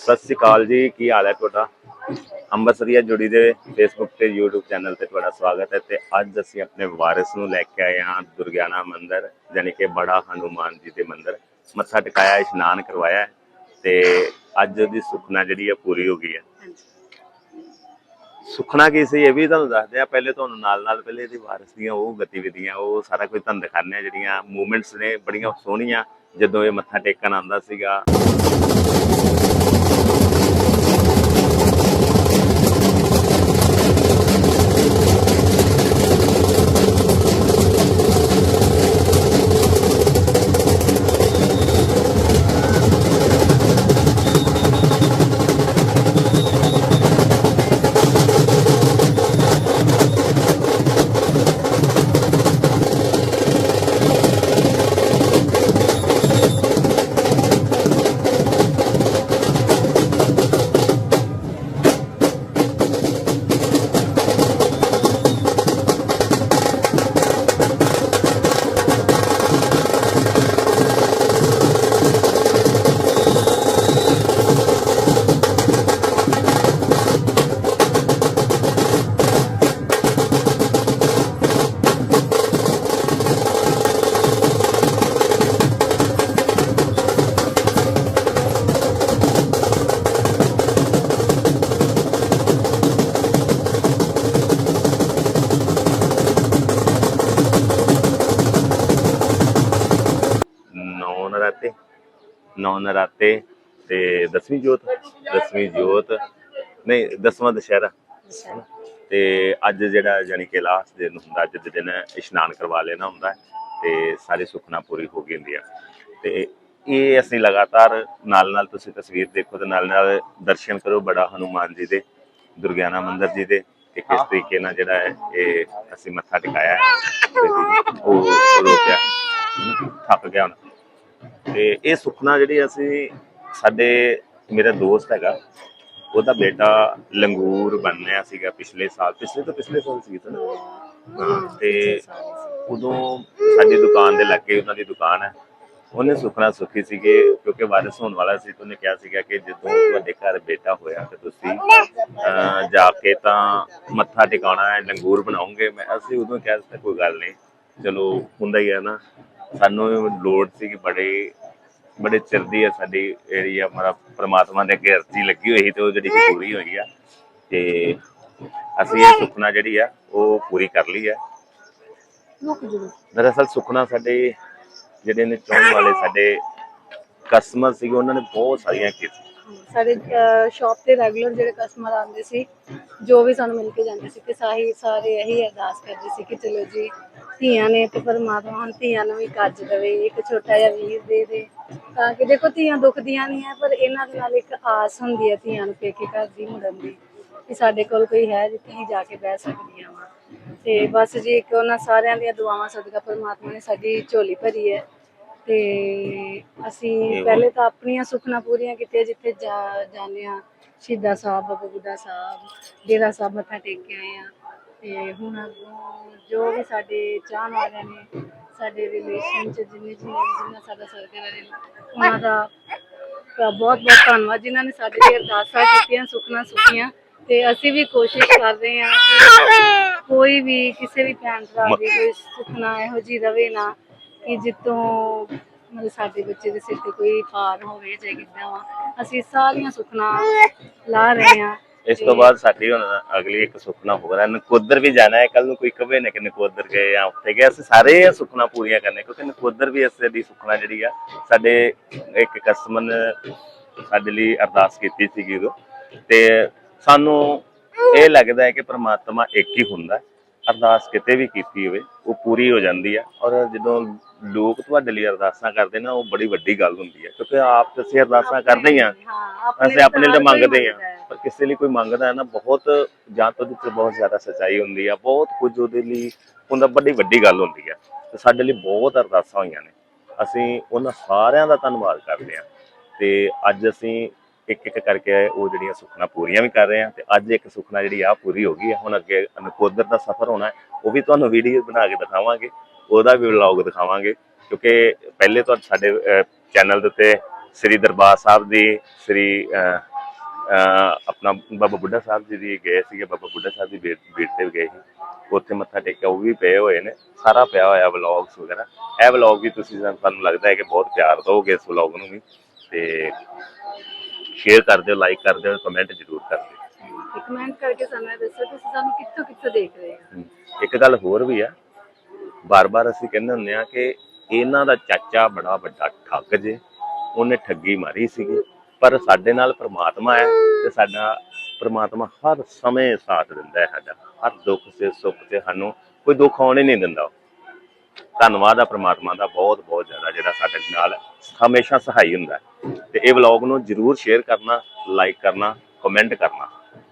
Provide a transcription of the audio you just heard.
ਸਤਿ ਸ਼੍ਰੀ ਅਕਾਲ ਜੀ, ਕੀ ਹਾਲ ਹੈ ਤੁਹਾਡਾ? ਅੰਬਰਸਰੀਆ ਜੁੜੀ ਦੇ ਫੇਸਬੁੱਕ ਤੇ YouTube ਚੈਨਲ ਤੇ ਤੁਹਾਡਾ ਸਵਾਗਤ ਹੈ ਤੇ ਅੱਜ ਅਸੀਂ ਆਪਣੇ ਵਾਰਿਸ ਨੂੰ ਲੈ ਕੇ ਆਏ ਹਾਂ ਦੁਰਗਿਆਨਾ ਮੰਦਿਰ ਯਾਨੀ ਕਿ ਬੜਾ ਹਨੂਮਾਨ ਜੀ ਦੇ ਮੰਦਿਰ। ਮੱਥਾ ਟਿਕਾਇਆ, ਇਸ਼ਨਾਨ ਕਰਵਾਇਆ ਹੈ ਤੇ ਅੱਜ ਉਹਦੀ ਸੁਖਨਾ ਜਿਹੜੀ ਹੈ ਪੂਰੀ ਹੋ ਗਈ ਹੈ। ਸੁਖਨਾ ਕੀ ਸੀ ਇਹ ਵੀ ਤੁਹਾਨੂੰ ਦੱਸਦੇ ਆ ਪਹਿਲੇ ਤੁਹਾਨੂੰ ਨਾਲ ਨਾਲ ਪਹਿਲੇ ਇਹਦੀ ਵਾਰਿਸ ਦੀਆਂ ਉਹ ਗਤੀਵਿਧੀਆਂ, ਉਹ ਸਾਰਾ ਕੁਝ ਤੁਹਾਨੂੰ ਦਿਖਾਉਂਦੇ ਆ ਜਿਹੜੀਆਂ ਮੂਵਮੈਂਟਸ ਨੇ, ਬੜੀਆਂ ਸੋਹਣੀਆਂ, ਜਦੋਂ ਇਹ ਮੱਥਾ ਟੇਕਣ ਆਉਂਦਾ ਸੀਗਾ। ਨੌ ਨਰਾਤੇ ਤੇ ਦਸਵੀਂ ਜੋਤ ਦਸਵੀਂ ਜੋਤ, ਨਹੀਂ, ਦਸਵਾਂ ਦੁਸ਼ਹਿਰਾ। ਤੇ ਅੱਜ ਜਿਹੜਾ ਜਾਨੀ ਕਿ ਲਾਸਟ ਦਿਨ ਹੁੰਦਾ, ਅੱਜ ਦੇ ਦਿਨ ਇਸ਼ਨਾਨ ਕਰਵਾ ਲੈਣਾ ਹੁੰਦਾ ਹੈ ਤੇ ਸਾਰੇ ਸੁਖਨਾ ਪੂਰੀ ਹੋ ਗਈ ਹੁੰਦੀ ਆ ਤੇ ਇਹ ਅਸੀਂ ਲਗਾਤਾਰ ਨਾਲ ਨਾਲ ਤੁਸੀਂ ਤਸਵੀਰ ਦੇਖੋ ਤੇ ਨਾਲ ਨਾਲ ਦਰਸ਼ਨ ਕਰੋ ਬੜਾ ਹਨੂਮਾਨ ਜੀ ਦੇ, ਦੁਰਗਿਆਨਾ ਮੰਦਿਰ ਜੀ ਦੇ, ਕਿ ਕਿਸ ਤਰੀਕੇ ਨਾਲ ਜਿਹੜਾ ਹੈ ਇਹ ਅਸੀਂ ਮੱਥਾ ਟਿਕਾਇਆ ਹੈ। ਉਹ ਰੋਕਿਆ ਥੱਕ ਗਿਆ ਹੁਣ। ਤੇ ਇਹ ਸੁਖਨਾ ਜਿਹੜੀ ਅਸੀਂ ਸਾਡੇ ਮੇਰਾ ਦੋਸਤ ਹੈਗਾ ਉਹਦਾ ਬੇਟਾ ਲੰਗੂਰ ਬਣਿਆ ਸੀਗਾ ਪਿਛਲੇ ਸਾਲ ਪਿਛਲੇ ਤੋਂ ਪਿਛਲੇ ਸਾਲ ਸੀ ਤਾਂ। ਹਾਂ ਤੇ ਉਦੋਂ ਸਾਡੀ ਦੁਕਾਨ ਦੇ ਲੱਗੇ ਉਹਨਾਂ ਦੀ ਦੁਕਾਨ ਹੈ। ਉਹਨੇ ਸੁਖਨਾ ਸੁਖੀ ਸੀਗੇ ਕਿਉਂਕਿ ਵਾਰਿਸ ਹੋਣ ਵਾਲਾ ਸੀ ਤੇ ਉਹਨੇ ਕਿਹਾ ਸੀਗਾ ਕਿ ਜਦੋਂ ਤੁਹਾਡੇ ਘਰ ਬੇਟਾ ਹੋਇਆ ਤੇ ਤੁਸੀਂ ਅਹ, ਜਾ ਕੇ ਤਾਂ ਮੱਥਾ ਟਿਕਾਉਣਾ ਹੈ ਲੰਗੂਰ ਬਣਾਉਂਗੇ। ਮੈਂ ਅਸੀਂ ਉਦੋਂ ਕਿਹਾ ਸੀ ਕੋਈ ਗੱਲ ਨਹੀਂ ਚਲੋ ਹੁੰਦਾ ਹੀ ਹੈ ਨਾ। ਸਾਨੂੰ ਲੋੜ ਸੀ ਕਿ ਬੜੇ ਬੜੇ ਚਿਰ ਦੀ ਹੈ ਸਾਡੀ ਜਿਹੜੀ ਆ ਮਰਾ ਪ੍ਰਮਾਤਮਾ ਦੇ ਅੱਗੇ ਅਰਜ਼ੀ ਲੱਗੀ ਹੋਈ ਸੀ ਤੇ ਉਹ ਜਿਹੜੀ ਕਿ ਪੂਰੀ ਹੋਈ ਆ। ਤੇ ਅਸੀਂ ਇਹ ਸੁਪਨਾ ਜਿਹੜੀ ਆ ਉਹ ਪੂਰੀ ਕਰ ਲਈ ਹੈ ਦਰਅਸਲ ਸੁਪਨਾ ਸਾਡੇ ਜਿਹੜੇ ਨੇ ਚਾਹਣ ਵਾਲੇ ਸਾਡੇ ਕਸਟਮਰ ਸੀਗੇ ਉਹਨਾਂ ਨੇ ਬਹੁਤ ਸਾਰੀਆਂ ਕੀਤੀਆਂ। ਸਾਡੇ ਸ਼ਾਪ ਤੇ ਰੈਗੂਲਰ ਜਿਹੜੇ ਕਸਟਮਰ ਆਉਂਦੇ ਸੀ ਜੋ ਵੀ ਸਾਨੂੰ ਮਿਲ ਕੇ ਜਾਂਦੇ ਸੀ ਤੇ ਸਾਹੀ ਸਾਰੇ ਇਹੀ ਅਰਦਾਸ ਕਰਦੇ ਸੀ ਕਿ ਚਲੋ ਜੀ ਧੀਆਂ ਨੇ ਤੇ ਪਰਮਾਤਮਾ ਹੁਣ ਧੀਆਂ ਨੂੰ ਵੀ ਕੱਜ ਦੇਵੇ ਇੱਕ ਛੋਟਾ ਜਿਹਾ ਵੀਰ ਦੇ ਦੇ। ਤਾਂ ਕਿ ਦੇਖੋ ਧੀਆਂ ਦੁਖਦੀਆਂ ਨਹੀਂ ਹੈ ਪਰ ਇਹਨਾਂ ਦੇ ਨਾਲ ਇੱਕ ਆਸ ਹੁੰਦੀ ਹੈ ਧੀਆਂ ਨੂੰ ਪੇਕੇ ਘਰ ਦੀ ਮੁੜਨ ਦੀ ਕਿ ਸਾਡੇ ਕੋਲ ਕੋਈ ਹੈ ਜਿੱਥੇ ਹੀ ਜਾ ਕੇ ਬਹਿ ਸਕਦੀਆਂ ਵਾ। ਤੇ ਬਸ ਜੀ ਇੱਕ ਉਹਨਾਂ ਸਾਰਿਆਂ ਦੀਆਂ ਦੁਆਵਾਂ ਸਦਕਾ ਪਰਮਾਤਮਾ ਨੇ ਸਾਡੀ ਝੋਲੀ ਭਰੀ ਹੈ ਤੇ ਅਸੀਂ ਪਹਿਲੇ ਤਾਂ ਆਪਣੀਆਂ ਸੁਖਨਾ ਪੂਰੀਆਂ ਕੀਤੀਆਂ ਜਿੱਥੇ ਜਾ ਜਾਂਦੇ ਆ ਸ਼ਹੀਦਾਂ ਸਾਹਿਬ ਬਾਬਾ ਬੁੱਢਾ ਸਾਹਿਬ ਡੇਰਾ ਸਾਹਿਬ ਮੱਥਾ ਟੇਕ ਕੇ ਆਏ ਆ। ਤੇ ਹੁਣ ਅੱਗੋਂ ਜੋ ਵੀ ਸਾਡੇ ਚਾਹਣ ਵਾਲਿਆਂ ਨੇ ਸਾਡੇ ਰਿਲੇਸ਼ਨ ਚ ਜਿੰਨੇ ਜਿੰਨੇ ਜਿੰਨਾ ਸਾਡਾ ਸਰਕਲ ਹੈ ਉਹਨਾਂ ਦਾ ਬਹੁਤ ਬਹੁਤ ਧੰਨਵਾਦ। ਜਿਨ੍ਹਾਂ ਨੇ ਸਾਡੇ ਲਈ ਅਰਦਾਸਾਂ ਕੀਤੀਆਂ ਸੁਖਨਾ ਸੁਖੀਆਂ। ਤੇ ਅਸੀਂ ਵੀ ਕੋਸ਼ਿਸ਼ ਕਰ ਰਹੇ ਹਾਂ ਕਿ ਕੋਈ ਵੀ ਕਿਸੇ ਵੀ ਭੈਣ ਭਰਾ ਦੀ ਕੋਈ ਸੁਖਨਾ ਇਹੋ ਜੀ ਰਵੇ ਨਾ ਕਿ ਜਿੱਤੋਂ ਮਤਲਬ ਸਾਡੇ ਬੱਚੇ ਦੇ ਸਿਰ ਤੇ ਕੋਈ ਭਾਰ ਹੋਵੇ ਜਾਂ ਕਿੱਦਾਂ ਵਾ। ਅਸੀਂ ਸਾਰੀਆਂ ਸੁਖਨਾ ਲਾ ਰਹੇ ਹਾਂ। ਇਸ ਤੋਂ ਬਾਅਦ ਸਾਡੀ ਹੁਣ ਅਗਲੀ ਇੱਕ ਸੁਪਨਾ ਹੋ। ਰਿਹਾ ਨਕੋਦਰ ਵੀ ਜਾਣਾ ਹੈ। ਕੱਲ ਨੂੰ ਕੋਈ ਕਵੇ ਨਾ ਕਿ ਨਕੋਦਰ ਗਏ ਜਾਂ ਉੱਥੇ ਗਏ। ਅਸੀਂ ਸਾਰੇ ਇਹ ਸੁਪਨਾ ਪੂਰੀਆਂ ਕਰਨੇ, ਕਿਉਂਕਿ ਨਕੋਦਰ ਵੀ ਇਸ ਦੀ ਸੁਪਨਾ ਜਿਹੜੀ ਆ, ਸਾਡੇ ਇੱਕ ਕਸਟਮਰ ਨੇ ਸਾਡੇ ਲਈ ਅਰਦਾਸ ਕੀਤੀ ਸੀਗੀ ਉਹ ਤੇ ਸਾਨੂੰ ਇਹ ਲੱਗਦਾ ਹੈ ਕਿ ਪ੍ਰਮਾਤਮਾ ਇੱਕ ਹੀ ਹੁੰਦਾ ਅਰਦਾਸ ਕਿਤੇ ਵੀ ਕੀਤੀ ਹੋਵੇ, ਉਹ ਪੂਰੀ ਹੋ ਜਾਂਦੀ ਆ। ਔਰ ਜਦੋਂ ਲੋਕ ਤੁਹਾਡੇ ਲਈ ਅਰਦਾਸਾਂ ਕਰਦੇ ਨਾ ਉਹ ਬੜੀ ਵੱਡੀ ਗੱਲ ਹੁੰਦੀ ਹੈ। ਕਿਉਂਕਿ ਆਪ ਤਾਂ ਅਸੀਂ ਅਰਦਾਸਾਂ ਕਰਦੇ ਹੀ ਹਾਂ। ਅਸੀਂ ਆਪਣੇ ਲਈ ਮੰਗਦੇ ਹੈ। ਪਰ ਕਿਸੇ ਲਈ ਕੋਈ ਮੰਗਦਾ ਹੈ ਨਾ ਬਹੁਤ ਜਾਂ ਤਾਂ ਉਹਦੇ ਚ ਬਹੁਤ ਜ਼ਿਆਦਾ ਸੱਚਾਈ ਹੁੰਦੀ ਆ ਬਹੁਤ ਕੁਝ ਉਹਦੇ ਲਈ ਹੁੰਦਾ ਬੜੀ ਵੱਡੀ ਗੱਲ ਹੁੰਦੀ ਆ। ਤੇ ਸਾਡੇ ਲਈ ਬਹੁਤ ਅਰਦਾਸਾਂ ਹੋਈਆਂ ਨੇ। ਅਸੀਂ ਉਹਨਾਂ ਸਾਰਿਆਂ ਦਾ ਧੰਨਵਾਦ ਕਰਦੇ ਹਾਂ। ਤੇ ਅੱਜ ਅਸੀਂ ਇੱਕ ਇੱਕ ਕਰਕੇ ਉਹ ਜਿਹੜੀਆਂ ਸੁਖਨਾ ਪੂਰੀਆਂ ਵੀ ਕਰ ਰਹੇ ਹਾਂ ਤੇ ਅੱਜ ਇੱਕ ਸੁਖਨਾ ਜਿਹੜੀ ਆ ਪੂਰੀ ਹੋ ਗਈ ਹੈ ਹੁਣ ਅੱਗੇ ਨਕੋਦਰ ਦਾ ਸਫ਼ਰ ਹੋਣਾ ਹੈ ਉਹ ਵੀ ਤੁਹਾਨੂੰ ਵੀਡੀਓ ਬਣਾ ਕੇ ਦਿਖਾਵਾਂਗੇ। ਉਹਦਾ ਵੀ ਵਲੌਗ ਦਿਖਾਵਾਂਗੇ। ਕਿਉਂਕਿ ਪਹਿਲੇ ਤਾਂ ਸਾਡੇ ਚੈਨਲ ਦੇ ਉੱਤੇ ਸ੍ਰੀ ਦਰਬਾਰ ਸਾਹਿਬ ਦੀ ਸ੍ਰੀ ਆਪਣਾ ਬਾਬਾ ਬੁੱਢਾ ਸਾਹਿਬ ਜੀ ਦੀ ਗਏ ਸੀਗੇ ਬਾਬਾ ਬੁੱਢਾ ਸਾਹਿਬ ਦੀ ਬੀੜ ਤੇ ਗਏ ਸੀ। ਉੱਥੇ ਮੱਥਾ ਟੇਕਿਆ ਉਹ ਵੀ ਪਏ ਹੋਏ ਨੇ। ਸਾਰਾ ਪਿਆ ਹੋਇਆ ਵਲੌਗਸ ਵਗੈਰਾ। ਇਹ ਵਲੌਗ ਵੀ ਤੁਸੀਂ ਸਾਨੂੰ ਲੱਗਦਾ ਹੈ ਕਿ ਬਹੁਤ ਪਿਆਰ ਦਿਓਗੇ ਇਸ ਵਲੌਗ ਨੂੰ ਵੀ। ਤੇ ਸ਼ੇਅਰ ਕਰ ਦਿਓ ਲਾਈਕ ਕਰ ਦਿਓ ਕਮੈਂਟ ਜ਼ਰੂਰ ਕਰ ਦਿਓ। ਕਮੈਂਟ ਕਰਕੇ ਸਾਨੂੰ ਦੱਸੋ ਤੁਸੀਂ ਸਾਨੂੰ ਕਿੱਥੋਂ ਕਿੱਥੋਂ ਦੇਖ ਰਹੇ ਹੋ। ਇੱਕ ਗੱਲ ਹੋਰ ਵੀ ਆ ਬਾਰ-ਬਾਰ ਅਸੀਂ ਕਹਿੰਦੇ ਹੁੰਦੇ ਆ ਕਿ ਇਹਨਾਂ ਦਾ ਚਾਚਾ ਬੜਾ ਵੱਡਾ ਠੱਗ ਜੇ, ਉਹਨੇ ਠੱਗੀ ਮਾਰੀ ਸੀਗੀ ਪਰ ਸਾਡੇ ਨਾਲ ਪ੍ਰਮਾਤਮਾ ਹੈ ਤੇ ਸਾਡਾ ਪ੍ਰਮਾਤਮਾ ਹਰ ਸਮੇਂ ਸਾਥ ਦਿੰਦਾ ਹੈ ਸਾਡਾ ਹਰ ਦੁੱਖ ਸੇ ਸੁੱਖ ਤੇ ਸਾਨੂੰ ਕੋਈ ਦੁੱਖ ਆਉਣ ਹੀ ਨਹੀਂ ਦਿੰਦਾ ਉਹ। ਧੰਨਵਾਦ ਆ ਪ੍ਰਮਾਤਮਾ ਦਾ ਬਹੁਤ ਬਹੁਤ ਜ਼ਿਆਦਾ ਜਿਹੜਾ ਸਾਡੇ ਨਾਲ ਹਮੇਸ਼ਾ ਸਹਾਈ ਹੁੰਦਾ ਹੈ। ਤੇ ਇਹ ਵਲੌਗ ਨੂੰ ਜਰੂਰ ਸ਼ੇਅਰ ਕਰਨਾ ਲਾਈਕ ਕਰਨਾ ਕਮੈਂਟ ਕਰਨਾ